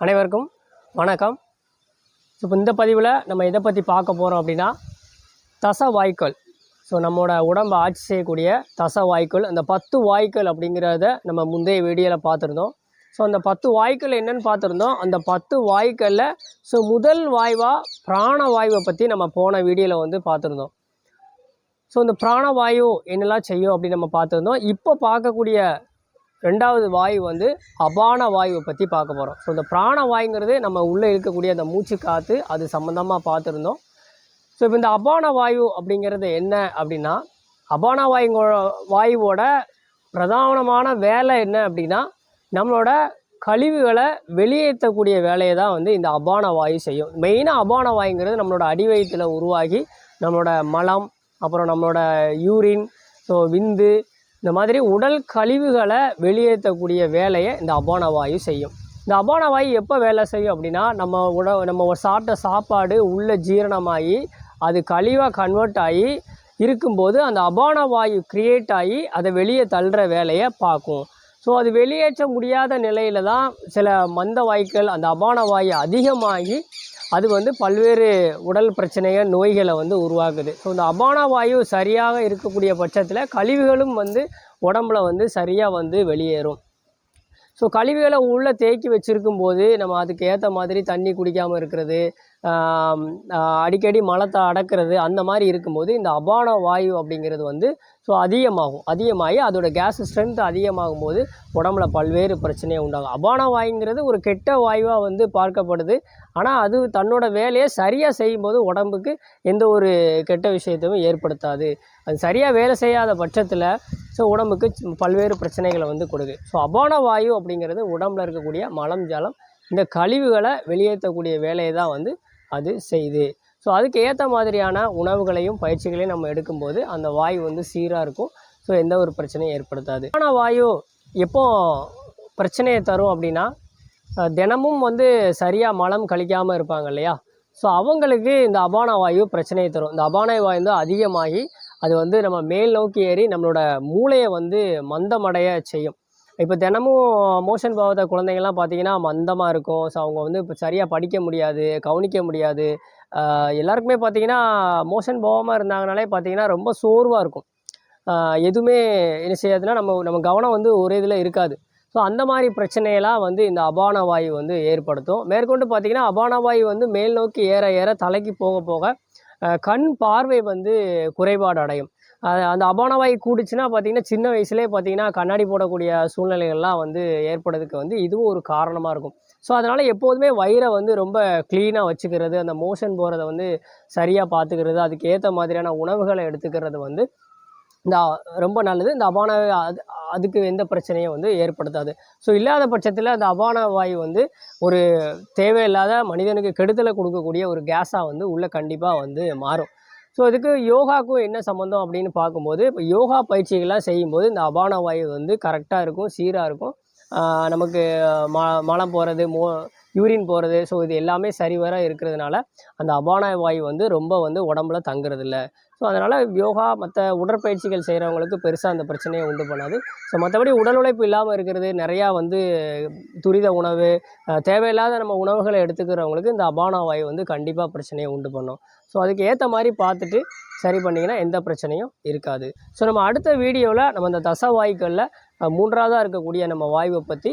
அனைவருக்கும் வணக்கம். இப்போ இந்த பதிவில் நம்ம எதை பற்றி பார்க்க போகிறோம் அப்படின்னா தச வாய்க்கள் ஸோ நம்மளோட உடம்பை ஆட்சி செய்யக்கூடிய தச வாய்க்கள் அந்த பத்து வாய்க்கள் அப்படிங்கிறத நம்ம முந்தைய வீடியோவில் பார்த்துருந்தோம். ஸோ அந்த பத்து வாய்க்கள் என்னன்னு பார்த்துருந்தோம். அந்த பத்து வாய்க்களில் ஸோ முதல் வாய்வாக பிராணவாயுவை பற்றி நம்ம போன வீடியோவில் வந்து பார்த்துருந்தோம். ஸோ இந்த பிராணவாயு என்னெல்லாம் செய்யும் அப்படின்னு நம்ம பார்த்துருந்தோம். இப்போ பார்க்கக்கூடிய ரெண்டாவது வாயு வந்து அபான வாயுவை பற்றி பார்க்க போகிறோம் ஸோ இந்த பிராண வாயுங்கிறது நம்ம உள்ளே இருக்கக்கூடிய அந்த மூச்சு காற்று அது சம்மந்தமாக பார்த்துருந்தோம். ஸோ இப்போ இந்த அபான வாயு அப்படிங்கிறது என்ன அப்படின்னா அபான வாயுங்கோ வாயுவோட பிரதானமான வேலை என்ன அப்படின்னா நம்மளோட கழிவுகளை வெளியேற்றக்கூடிய வேலையை தான் வந்து இந்த அபான வாயு செய்யும். மெயினாக அபான வாயுங்கிறது நம்மளோட அடிவயத்தில் உருவாகி நம்மளோட மலம் அப்புறம் நம்மளோட யூரின் ஸோ விந்து இந்த மாதிரி உடல் கழிவுகளை வெளியேற்றக்கூடிய வேலையை இந்த அபான வாயு செய்யும். இந்த அபான வாயு எப்போ வேலை செய்யும் அப்படின்னா நம்ம உட நம்ம சாப்பிட்ட சாப்பாடு உள்ளே ஜீரணமாகி அது கழிவாக கன்வெர்ட் ஆகி இருக்கும்போது அந்த அபான வாயு கிரியேட் ஆகி அதை வெளியே தள்ளுற வேலையை பார்க்கும். ஸோ அது வெளியேற்ற முடியாத நிலையில தான் சில மந்த வாயுக்கள் அந்த அபான வாயு அதிகமாகி அது வந்து பல்வேறு உடல் பிரச்சனைகள் நோய்களை வந்து உருவாக்குது. ஸோ இந்த அபான வாயு சரியாக இருக்கக்கூடிய பட்சத்தில் கழிவுகளும் வந்து உடம்புல வந்து சரியாக வந்து வெளியேறும். ஸோ கழிவுகளை உள்ளே தேக்கி வச்சுருக்கும் போது நம்ம அதுக்கு ஏற்ற மாதிரி தண்ணி குடிக்காமல் இருக்கிறது அடிக்கடி மலத்தை அடக்கிறது அந்த மாதிரி இருக்கும்போது இந்த அபான வாயு அப்படிங்கிறது வந்து ஸோ அதிகமாகும். அதிகமாகி அதோட கேஸ் ஸ்ட்ரென்த் அதிகமாகும் போது உடம்புல பல்வேறு பிரச்சனையை உண்டாகும். அபான வாயுங்கிறது ஒரு கெட்ட வாயுவாக வந்து பார்க்கப்படுது. ஆனால் அது தன்னோட வேலையை சரியாக செய்யும்போது உடம்புக்கு எந்த ஒரு கெட்ட விஷயத்தையும் ஏற்படுத்தாது. அது சரியாக வேலை செய்யாத பட்சத்தில் ஸோ உடம்புக்கு பல்வேறு பிரச்சனைகளை வந்து கொடுக்கு ஸோ அபான வாயு அப்படிங்கிறது உடம்புல இருக்கக்கூடிய மலம் ஜலம் இந்த கழிவுகளை வெளியேற்றக்கூடிய வேலையை தான் வந்து அது செய்யுது. ஸோ அதுக்கு ஏற்ற மாதிரியான உணவுகளையும் பயிற்சிகளையும் நம்ம எடுக்கும்போது அந்த வாயு வந்து சீராக இருக்கும். ஸோ எந்த ஒரு பிரச்சனையும் ஏற்படுத்தாது. அபான வாயு எப்போ பிரச்சனையை தரும் அப்படின்னா தினமும் வந்து சரியாக மலம் கழிக்காமல் இருப்பாங்க இல்லையா? ஸோ அவங்களுக்கு இந்த அபான வாயு பிரச்சனையை தரும். இந்த அபான வாயு வந்து அதிகமாகி அது வந்து நம்ம மேல் நோக்கி ஏறி நம்மளோட மூளையை வந்து மந்தமடைய செய்யும். இப்போ தினமும் மோஷன் போகாத குழந்தைங்கள்லாம் பார்த்தீங்கன்னா மந்தமாக இருக்கும். ஸோ அவங்க வந்து இப்போ சரியாக படிக்க முடியாது கவனிக்க முடியாது. எல்லாருக்குமே பார்த்தீங்கன்னா மோஷன் போகாமல் இருந்தாங்கனாலே பார்த்தீங்கன்னா ரொம்ப சோர்வாக இருக்கும். எதுவுமே என்ன செய்யாதுன்னா நம்ம நம்ம கவனம் வந்து ஒரே இதில் இருக்காது. ஸோ அந்த மாதிரி பிரச்சனையெல்லாம் வந்து இந்த அபான வாயு வந்து ஏற்படுத்தும். மேற்கொண்டு பார்த்தீங்கன்னா அபான வாயு வந்து மேல் நோக்கி ஏற ஏற தலைக்கு போக போக கண் பார்வை வந்து குறைபாடு அடையும். அந்த அபானவாய் கூடுச்சுன்னா பார்த்தீங்கன்னா சின்ன வயசுலேயே பார்த்தீங்கன்னா கண்ணாடி போடக்கூடிய சூழ்நிலைகள்லாம் வந்து ஏற்படுறதுக்கு வந்து இதுவும் ஒரு காரணமாக இருக்கும். ஸோ அதனால் எப்போதுமே வயிறை வந்து ரொம்ப க்ளீனாக வச்சுக்கிறது அந்த மோஷன் போகிறத வந்து சரியாக பார்த்துக்கிறது அதுக்கு ஏற்ற மாதிரியான உணவுகளை எடுத்துக்கிறது வந்து இந்த ரொம்ப நல்லது. இந்த அபான அது அதுக்கு எந்த பிரச்சனையும் வந்து ஏற்படுத்தாது. ஸோ இல்லாத பட்சத்தில் அந்த அபான வாயு வந்து ஒரு தேவையில்லாத மனிதனுக்கு கெடுதலை கொடுக்கக்கூடிய ஒரு கேஸாக வந்து உள்ளே கண்டிப்பாக வந்து மாறும். ஸோ இதுக்கு யோகாக்கும் என்ன சம்மந்தம் அப்படின்னு பார்க்கும்போது இப்போ யோகா பயிற்சிகள்லாம் செய்யும்போது இந்த அபான வாயு வந்து கரெக்டாக இருக்கும் சீராக இருக்கும். நமக்கு ம மலம் போகிறது மோ யூரின் போகிறது ஸோ இது எல்லாமே சரிவர இருக்கிறதுனால அந்த அபான வாயு வந்து ரொம்ப வந்து உடம்புல தங்குறதில்ல. ஸோ அதனால் யோகா மற்ற உடற்பயிற்சிகள் செய்கிறவங்களுக்கு பெருசாக அந்த பிரச்சனையை உண்டு பண்ணாது. ஸோ மற்றபடி உடல் உழைப்பு இல்லாமல் இருக்கிறது நிறையா வந்து துரித உணவு தேவையில்லாத நம்ம உணவுகளை எடுத்துக்கிறவங்களுக்கு இந்த அபானா வாயு வந்து கண்டிப்பாக பிரச்சனையை உண்டு பண்ணும். ஸோ அதுக்கு ஏற்ற மாதிரி பார்த்துட்டு சரி பண்ணிங்கன்னா எந்த பிரச்சனையும் இருக்காது. ஸோ நம்ம அடுத்த வீடியோவில் நம்ம இந்த தச வாயுக்களில் மூன்றாவதாக இருக்கக்கூடிய நம்ம வாயுவை பற்றி